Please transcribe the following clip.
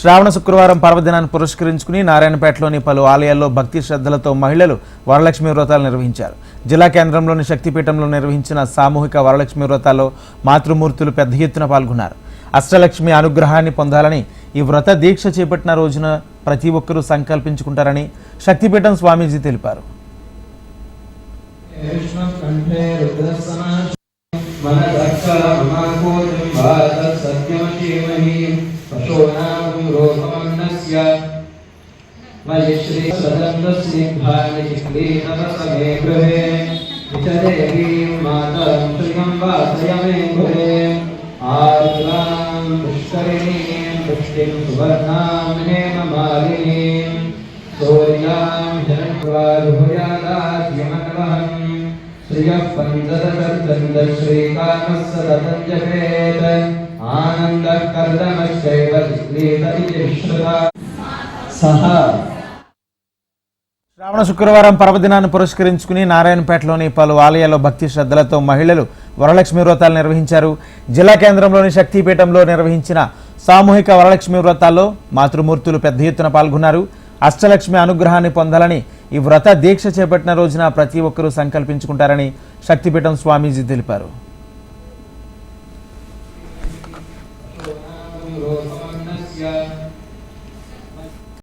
శ్రావణ శుక్రవారం పర్వదినాన్ని పురస్కరించుకుని నారాయణపేటలోని పలు ఆలయాల్లో భక్తి శ్రద్ధలతో మహిళలు వరలక్ష్మి వ్రతాలు నిర్వహించారు. జిల్లా కేంద్రంలోని శక్తిపీఠంలో నిర్వహించిన సామూహిక వరలక్ష్మి వ్రతాల్లో మాతృమూర్తులు పెద్ద ఎత్తున పాల్గొన్నారు. అష్టలక్ష్మి అనుగ్రహాన్ని పొందాలని ఈ వ్రత దీక్ష చేపట్టిన రోజున ప్రతి ఒక్కరూ సంకల్పించుకుంటారని శక్తిపీఠం స్వామీజీ తెలిపారు. तोणाविरोहमन्नस्य मयि श्रीसदन्नसिंहानिक्लीनतसमे गृहे। वितदेवीं मातरं श्रियं वासय मे गृहे। आर्द्रां पुष्करिणीं पुष्टिं सुवर्णां हेममालिनीं। सूर्यां हिरण्वारुभुजादाह्यमन्वहम् श्रियः पञ्चदशर्चन्द्र श्रीकामः सदतञ्जपेत् శ్రావణ శుక్రవారం పర్వదినాన్ని పురస్కరించుకుని నారాయణపేటలోని పలు ఆలయాల్లో భక్తి శ్రద్ధలతో మహిళలు వరలక్ష్మి వ్రతాలు నిర్వహించారు. జిల్లా కేంద్రంలోని శక్తిపీఠంలో నిర్వహించిన సామూహిక వరలక్ష్మి వ్రతాల్లో మాతృమూర్తులు పెద్ద ఎత్తున పాల్గొన్నారు. అష్టలక్ష్మి అనుగ్రహాన్ని పొందాలని ఈ వ్రత దీక్ష చేపట్టిన రోజున ప్రతి ఒక్కరూ సంకల్పించుకుంటారని శక్తిపీఠం స్వామీజీ తెలిపారు. Yeah.